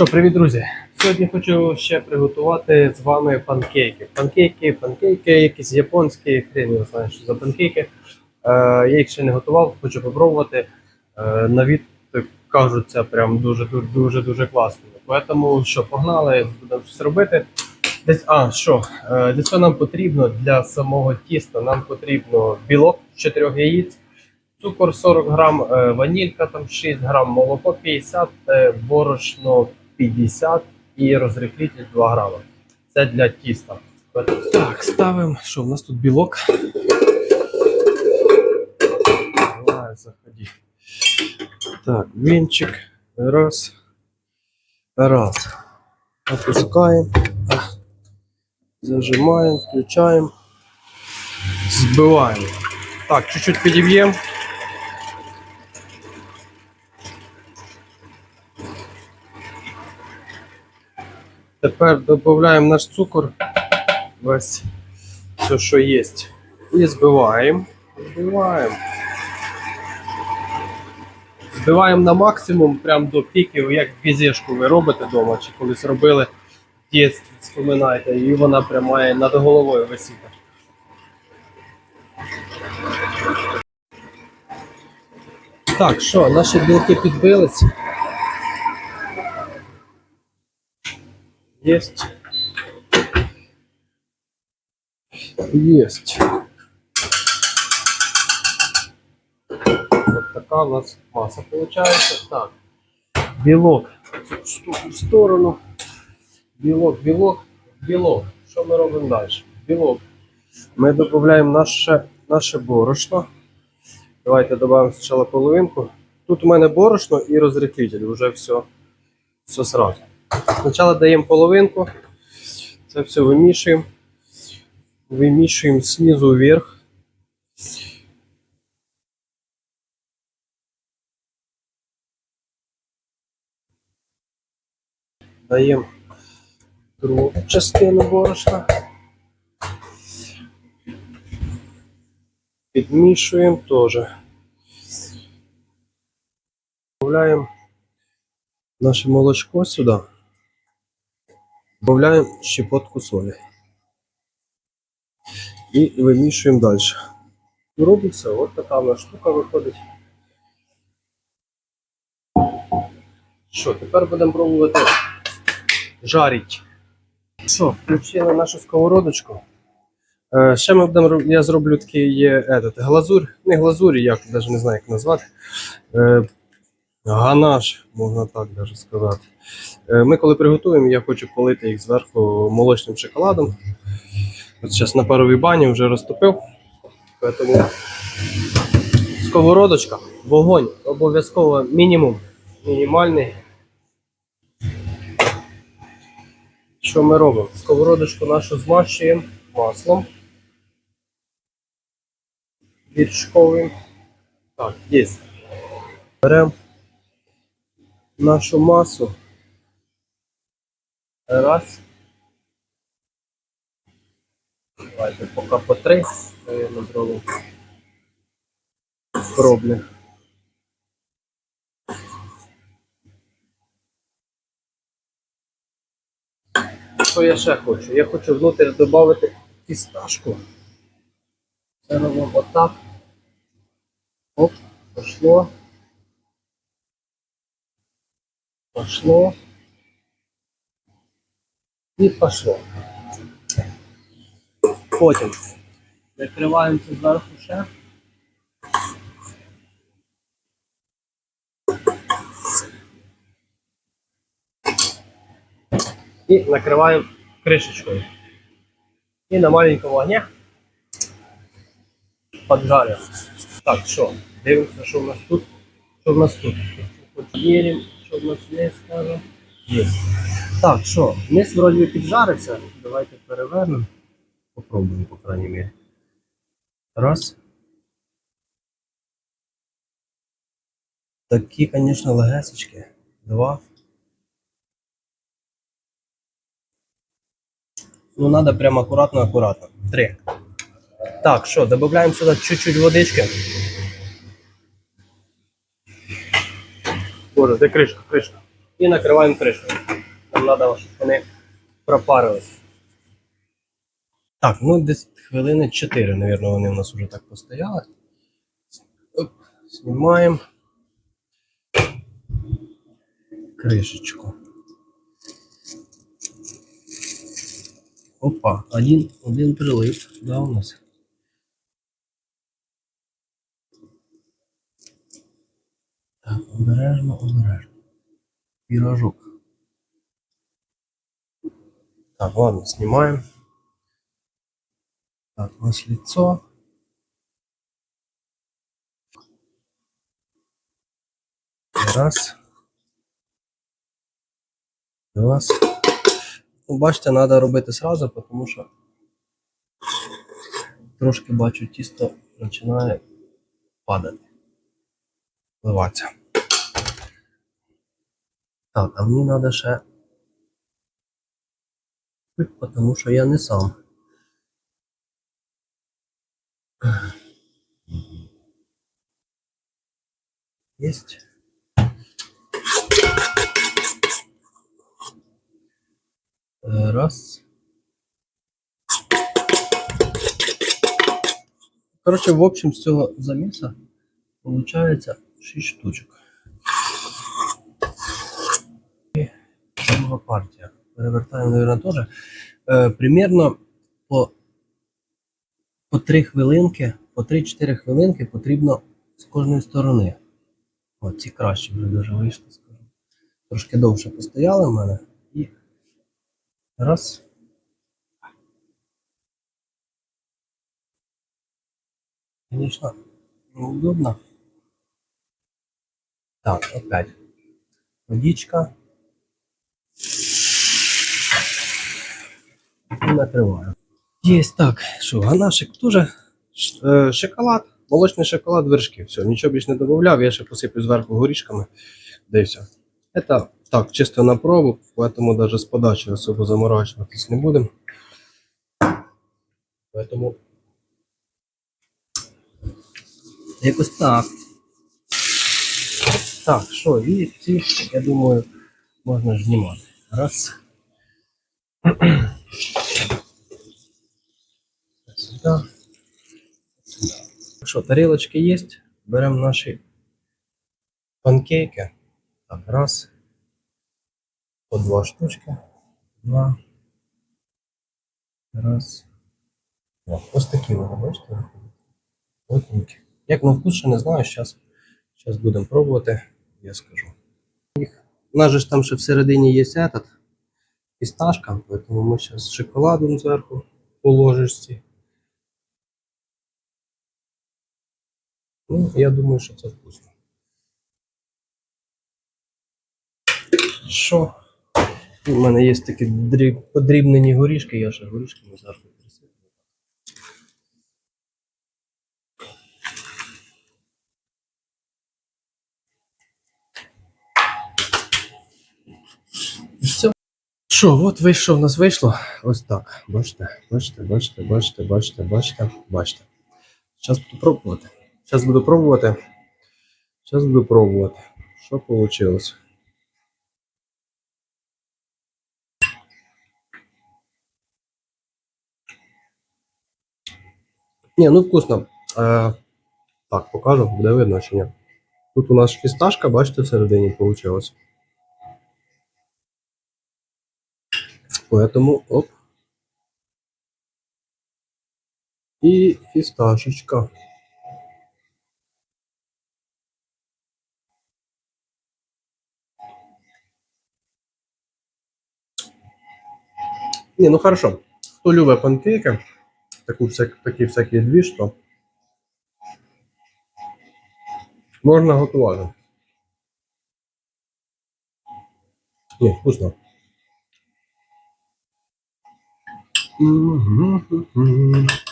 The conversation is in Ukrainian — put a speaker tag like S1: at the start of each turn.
S1: Що, привіт, друзі! Сьогодні хочу ще приготувати з вами панкейки. Панкейки, панкейки, якісь японські, хрен не знаю, що за панкейки. Е, я їх ще не готував, хочу попробувати. Е, на кажуться прям дуже дуже дуже дуже класно. Тому що погнали, будемо щось робити. Десь, а, що? Е, для цього нам потрібно для самого тіста нам потрібно білок з 4 яєць, цукор 40 грам, е, ванілька там 6 грам, молоко 50, е, борошно 50 і розрихлитель 2 грама. Це для тіста. Так, ставимо. Що в нас тут білок? Заходи. Так, вінчик. Раз. Раз. Опускаємо. Зажимаємо, включаємо. Збиваємо. Так, чуть-чуть підіб'ємо. Тепер додаємо наш цукор, весь все, що є. І збиваємо. Збиваємо. Збиваємо на максимум, прям до піків, як безешку ви робите вдома, чи колись робили в дитинстві, вспоминаєте, і вона прям має над головою висіти. Так, що, наші білки підбились. Есть. Есть. Вот такая у нас масса получается. Так. Белок. Цю штуку в сторону. Білок, білок, білок. Що ми робимо далі? Білок. Ми додаємо наше, наше борошно. Давайте додамо спочатку половинку. Тут у мене борошно і розрихлитель. Уже все, все сразу. Спочатку даємо половинку. Це все вимішуємо. Вимішуємо знизу вверх. Даємо другу частину борошна. Підмішуємо теж. Добавляємо наше молочко сюди. Добавляємо щепотку солі. І вимішуємо далі. І робиться от така нас штука виходить. Що, тепер будемо пробувати жарити. Що, включили нашу сковородочку. Е, ще ми будемо, я зроблю такий є, этот, глазурь, не глазурь, як навіть не знаю, як назвати. Е, ганаш, можна так навіть сказати. Е, Ми коли приготуємо, я хочу полити їх зверху молочним шоколадом. От зараз на паровій бані вже розтопив. Тому сковородочка, вогонь обов'язково мінімум. Мінімальний. Що ми робимо? Сковородочку нашу змащуємо маслом. Віршковим. Так, є. Беремо нашу масу. Раз. Давайте поки по три, наверное, зробимо. Пробних. Що я ще хочу? Я хочу внутрі додати фісташку. Це робимо отак. Оп, пошло. Пошло. І пошло. Потім накриваємо це зверху ще. І накриваємо кришечкою. І на маленькому вогні поджарюємо. Так, що? Дивимося, що в нас тут. Що в нас тут? Подвір'ям, що в нас є, скажемо. Є. Так, що, низ вроді піджарився. Давайте перевернемо. Попробуємо, по крайній мірі. Раз. Такі, звісно, легесечки. Два. Ну, треба прямо акуратно-акуратно. Три. Так, що, додаємо сюди чуть-чуть водички. Боже, де кришка, кришка. і накриваємо кришкою. Нам треба, щоб вони пропарилися. Так, ну десь хвилини 4, мабуть, вони у нас вже так постояли. Оп, знімаємо кришечку. Опа, один, один прилип, да, у нас. Так, обережно, обережно. Пирожок. Так, ладно, снимаем. Так, нас лицо. Раз. Два. Ну, бачите, треба робити сразу, тому що трошки бачу, тісто починає падати. Вливатися. Так, а мені треба ще. Тому що я не сам. Есть. Раз. Короче, в общем, з цього заміса получается 6 штучок. Друга партія. Перевертаємо, наверное, теж. Е, примерно по, по 3 хвилинки, по 3-4 хвилинки потрібно з кожної сторони. О, ці краще вже дуже вийшли, скажу. Трошки довше постояли в мене. І раз. Звісно, неудобно. Так, опять. Водичка. накриваю. Есть так, що ганашик теж ш- е, шоколад, молочний шоколад, вершки. Все, нічого більше не додавав, я ще посиплю зверху горішками. Да і все. Это так, чисто на пробу, поэтому даже з подачі особо заморачуватись не будемо. Поэтому якось так. Так, що, і ці, я думаю, можна ж знімати. Раз. Сюда. Сюда. Що, тарілочки є? Беремо наші панкейки. Так, раз. По два штучки. Два. Раз. Два. Ось такі вони, бачите? Плотненькі. Як на вкус ще не знаю, зараз, будемо пробувати, я скажу. У нас же там ще всередині є этот, фісташка, поэтому ми зараз з шоколадом зверху по ложечці. Ну, я думаю, що це вкусно. Що? У мене є такі дріб... подрібнені горішки, я ще горішками зверху присиплю. І все. Що, от вийшло, в нас вийшло. Ось так. Бачите, бачите, бачите, бачите, бачите, бачите, бачите. Зараз буду пробувати. Зараз буду пробувати. Зараз буду пробувати. Що вийшло? Ні, ну вкусно. Е, так, покажу, буде видно чи ні. Тут у нас фісташка, бачите, всередині вийшло. Поэтому оп. І фісташечка. Ні, ну хорошо. Хто любить панкейки, таку всяк, такі всякі двіж, то можна готувати. Ні, вкусно. Mm-hmm.